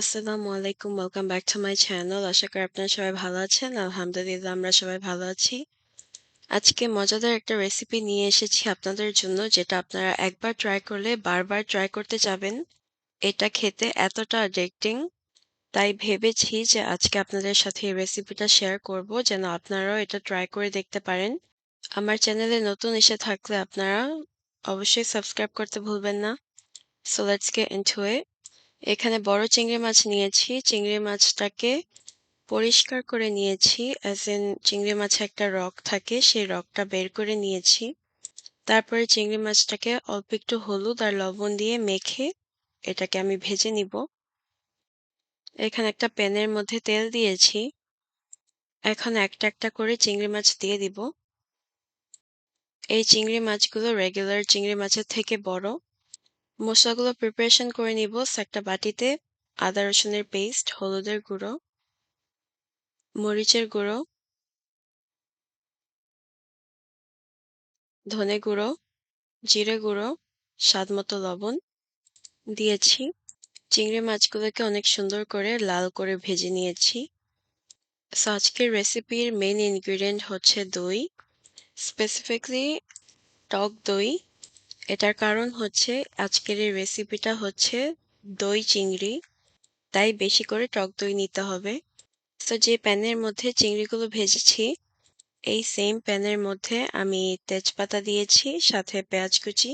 আসসালামু আলাইকুম। Welcome back to my channel. আশা করি আপনারা সবাই ভালো আছেন। আলহামদুলিল্লাহ, আমরা সবাই ভালো আছি। আজকে মজাদার একটা রেসিপি নিয়ে এসেছি আপনাদের জন্য, যেটা আপনারা একবার ট্রাই করলে বারবার ট্রাই করতে যাবেন। এটা খেতে এতটা অ্যাডিক্টিং তাই ভেবেছি যে আজকে আপনাদের সাথে এই রেসিপিটা শেয়ার করব, যেন আপনারাও এটা ট্রাই করে দেখতে পারেন। আমার চ্যানেলে নতুন এসে থাকলে আপনারা অবশ্যই সাবস্ক্রাইব করতে ভুলবেন না। So let's get into it. এখানে বড় চিংড়ি মাছ নিয়েছি। চিংড়ি মাছটাকে পরিষ্কার করে নিয়েছি। অ্যাজ ইন চিংড়ি মাছে একটা রক থাকে, সেই রকটা বের করে নিয়েছি। তারপরে চিংড়ি মাছটাকে অল্প একটু হলুদ আর লবণ দিয়ে মেখে এটাকে আমি ভেজে নিব। এখানে একটা প্যানের মধ্যে তেল দিয়েছি। এখন একটা একটা করে চিংড়ি মাছ দিয়ে দিব। এই চিংড়ি মাছগুলো রেগুলার চিংড়ি মাছের থেকে বড়। মশলাগুলো প্রিপারেশন করে নিব একটা বাটিতে আদা রসুনের পেস্ট, হলুদের গুঁড়ো, মরিচের গুঁড়ো, ধনে গুঁড়ো, জিরে গুঁড়ো, স্বাদ মতো লবণ দিয়েছি। চিংড়ি মাছগুলোকে অনেক সুন্দর করে লাল করে ভেজে নিয়েছি। সো আজকের রেসিপির মেন ইনগ্রিডিয়েন্ট হচ্ছে দই স্পেসিফিকলি টক দই এটার কারণ হচ্ছে আজকের এই রেসিপিটা হচ্ছে দই চিংড়ি। তাই বেশি করে টক দই নিতে হবে। তো যে প্যানের মধ্যে চিংড়িগুলো ভেজেছি, এই সেম প্যানের মধ্যে আমি তেজপাতা দিয়েছি, সাথে পেঁয়াজ কুচি।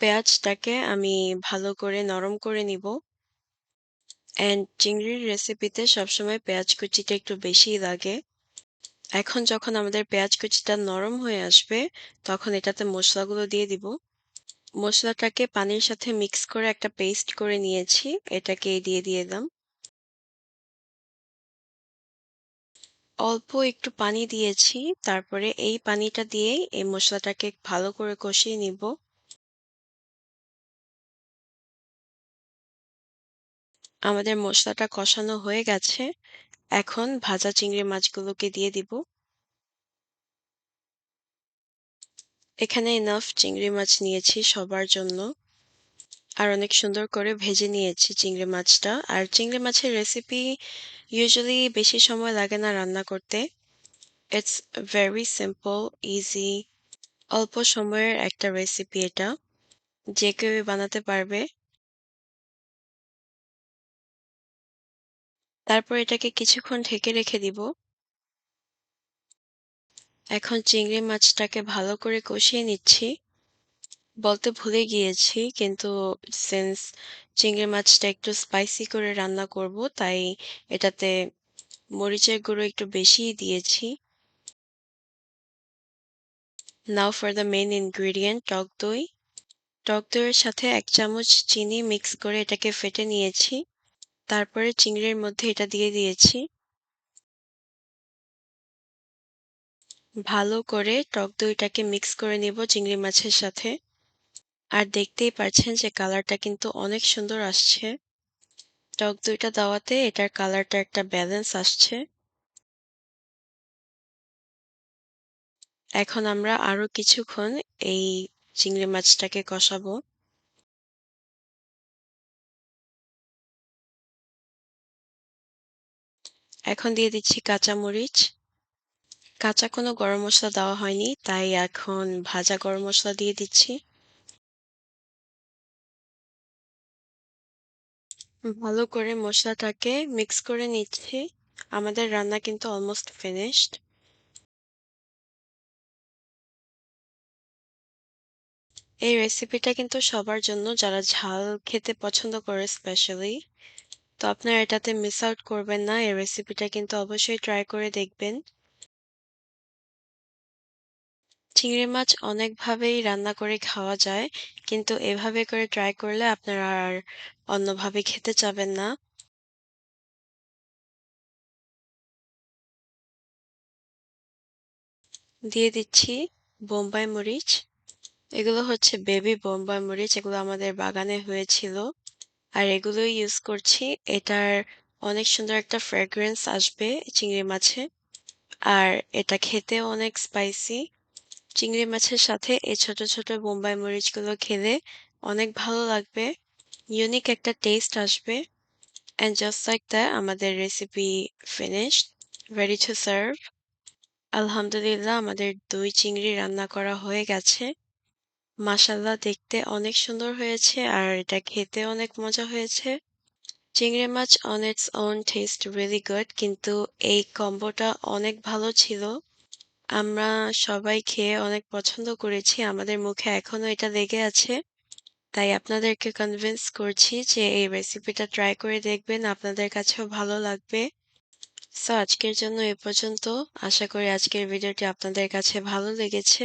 পেঁয়াজটাকে আমি ভালো করে নরম করে নিব। অ্যান্ড চিংড়ির রেসিপিতে সবসময় পেঁয়াজ কুচিটা একটু বেশিই লাগে। এখন যখন আমাদের পেঁয়াজ কুচিটা নরম হয়ে আসবে, তখন এটাতে মশলাগুলো দিয়ে দিব। মশলাটাকে পানির সাথে মিক্স করে একটা পেস্ট করে নিয়েছি, এটাকে দিয়ে দিয়ে দাম অল্প একটু পানি দিয়েছি, তারপরে এই পানিটা দিয়েই এই মশলাটাকে ভালো করে কষিয়ে নিব। আমাদের মশলাটা কষানো হয়ে গেছে। এখন ভাজা চিংড়ি মাছগুলোকে দিয়ে দিব। এখানে ইনাফ চিংড়ি মাছ নিয়েছি সবার জন্য। আর অনেক সুন্দর করে ভেজে নিয়েছি চিংড়ি মাছটা। আর চিংড়ি মাছের রেসিপি ইউজুয়ালি বেশি সময় লাগে না রান্না করতে। ইটস ভেরি সিম্পল ইজি অল্প সময়ের একটা রেসিপি এটা। যে কেউ বানাতে পারবে। তারপর এটাকে কিছুক্ষণ ঢেকে রেখে দিব। এখন চিংড়ি মাছটাকে ভালো করে কষিয়ে নিচ্ছি। বলতে ভুলে গিয়েছি, কিন্তু সিন্স চিংড়ি মাছটা একটু স্পাইসি করে রান্না করব, তাই এটাতে মরিচের গুঁড়ো একটু বেশিই দিয়েছি। Now for the main ingredient টক দই। টক দইয়ের সাথে এক চামচ চিনি মিক্স করে এটাকে ফেটে নিয়েছি। তারপরে চিংড়ির মধ্যে এটা দিয়ে দিয়েছি। ভালো করে টক দইটাকে মিক্স করে নিব চিংড়ি মাছের সাথে। আর দেখতেই পাচ্ছেন যে কালারটা কিন্তু অনেক সুন্দর আসছে। টক দইটা দেওয়াতে এটার কালারটা একটা ব্যালেন্স আসছে। এখন আমরা আরও কিছুক্ষণ এই চিংড়ি মাছটাকে কষাবো। এখন দিয়ে দিচ্ছি কাঁচা মরিচ। কাঁচা কোনো গরম মশলা দেওয়া হয়নি, তাই এখন ভাজা গরম মশলা দিয়ে দিচ্ছি। ভালো করে মশলাটাকে মিক্স করে নিচ্ছি। আমাদের রান্না কিন্তু অলমোস্ট ফিনিশড এই রেসিপিটা কিন্তু সবার জন্য, যারা ঝাল খেতে পছন্দ করে স্পেশালি তো আপনারা এটাতে মিস আউট করবেন না, এই রেসিপিটা কিন্তু অবশ্যই ট্রাই করে দেখবেন। চিংড়ি মাছ অনেকভাবেই রান্না করে খাওয়া যায়, কিন্তু এভাবে করে ট্রাই করলে আপনারা আর অন্যভাবে খেতে চাবেন না। দিয়ে দিচ্ছি বোম্বাই মরিচ। এগুলো হচ্ছে বেবি বোম্বাই মরিচ, এগুলো আমাদের বাগানে হয়েছিল। আর এগুলোই ইউজ করছি। এটার অনেক সুন্দর একটা ফ্রেগ্রেন্স আসবে চিংড়ি মাছে। আর এটা খেতে অনেক স্পাইসি চিংড়ি মাছের সাথে এই ছোট ছোট বোম্বাই মরিচগুলো খেলে অনেক ভালো লাগবে। ইউনিক একটা টেস্ট আসবে। অ্যান্ড জাস্ট লাইক দ্যাট আমাদের recipe finished, ready to serve. আলহামদুলিল্লাহ আমাদের দই চিংড়ি রান্না করা হয়ে গেছে। মাশাআল্লাহ দেখতে অনেক সুন্দর হয়েছে আর এটা খেতে অনেক মজা হয়েছে। চিংড়ি মাছ on its own taste really good কিন্তু এই কম্বোটা অনেক ভালো ছিল। আমরা সবাই খেয়ে অনেক পছন্দ করেছি। আমাদের মুখে এখনও এটা লেগে আছে। তাই আপনাদেরকে কনভিন্স করছি যে এই রেসিপিটা ট্রাই করে দেখবেন, আপনাদের কাছেও ভালো লাগবে। সো আজকের জন্য এ পর্যন্ত। আশা করি আজকের ভিডিওটি আপনাদের কাছে ভালো লেগেছে।